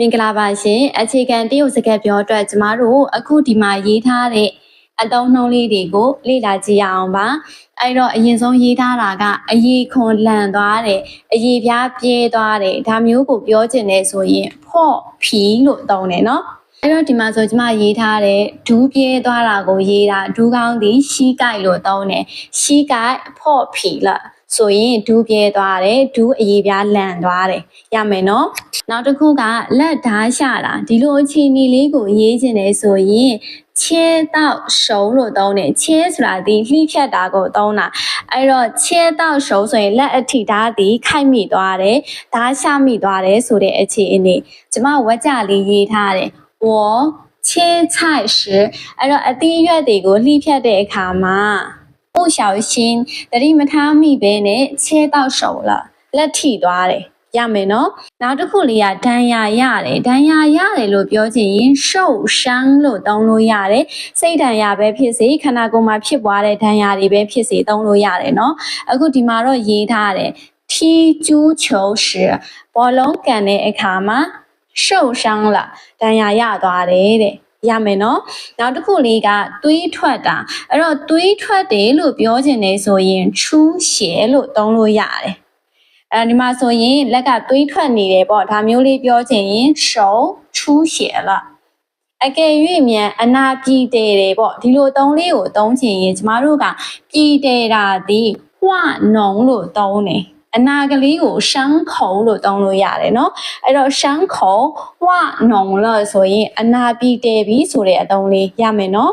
မင်္ဂလာပါရှင်အခြေခံတရုတ်စကားပြောအတွက်ကျမတို့အခုဒီမှာရေးထားတဲ့အသုံးနှုန်းလေးတွေကိုလေ့လာကြည့်ရအောင်ပါအဲ့တော့အရင်ဆုံးရေးထားတာကအရေးခွန်လန်သွားတယ်အရေးပြားပြဲသွားတယ်ဒါမျိုးကိုပြောချင်တယ်ဆိုရင်ဖော့ဖီလို့သုံးတယ်နော်အဲ့တော့ဒီမှာဆိုကျမရေးထားတဲ့ဒူးပြဲသွားတာကိုရေးတာဒူးကောင်းသည်ရှီးကိုက်လို့သုံးတယ်ရှီးကိုက်ဖော့ဖီလား ဆိုရင်ဒူးပြဲသွားတယ်ဒူးအရေးပြားလန်သွားတယ်ရမယ်နော် နောက်တစ်ခုကလက်ဓာတ်ရှာတာဒီလိုအခြေအနေလေးကိုရေးချင်တယ်ဆိုရင်ချဲတော့ရှုံလို့သုံးတယ်ချဲဆိုတာဒီလှိဖြတ်တာကိုသုံးတာအဲ့တော့ချဲတော့ရှုံဆိုရင်လက်အထိဓာတ်ဒီခိုက်မိသွားတယ်ဓာတ်ရှာမိသွားတယ်ဆိုတဲ့အခြေအနေကျမဝက်ကြလေးရေးထားတယ်ဝ切菜时အဲ့တော့အသီးရွက်တွေကိုလှိဖြတ်တဲ့အခါမှာ 不小心တတိမထားမိဘဲနဲ့切到手了လက်ထိသွားတယ်ရမယ်နော် နောက်တစ်ခုလေးကဒဏ်ရာရတယ်ဒဏ်ရာရတယ်လို့ပြောချင်ရင်ရှုပ်ရှမ်းလို့သုံးလို့ရတယ်စိတ်ဒဏ်ရာပဲဖြစ်စေခန္ဓာကိုယ်မှာဖြစ်ပွားတဲ့ဒဏ်ရာတွေပဲဖြစ်စေသုံးလို့ရတယ်နော်အခုဒီမှာတော့ရေးထားတယ်ထီကျူး球时ဘောလုံးကန်တဲ့အခါမှာရှုပ်ရှမ်းလာဒဏ်ရာရသွားတယ်တဲ့ ရမယ်နော်နောက်တစ်ခုလေးကသွေးထွက်တာအဲ့တော့သွေးထွက်တယ်လို့ပြောချင်နေဆိုရင် true share လို့သုံးလို့ရတယ်အဲဒီမှာဆိုရင်လက်ကသွေးထွက်နေတယ်ပေါ့ဒါမျိုးလေးပြောချင်ရင်ရှုံ true share လားအကယ်၍မြန်အနာပြည်တယ်တယ်ပေါ့ဒီလိုသုံးလေးကိုသုံးချင်ရင်ကျမတို့ကပြည်တယ်တာဒီဝနုံလို့သုံးတယ် အနာကလေးကိုရှမ်းခုံလို့သုံးလို့ရတယ်เนาะအဲ့တော့ရှမ်းခုံဝနုံလို့ဆိုရင်အနာပြည်တယ်ပြီဆိုတဲ့အသုံးလေးရမယ်เนาะ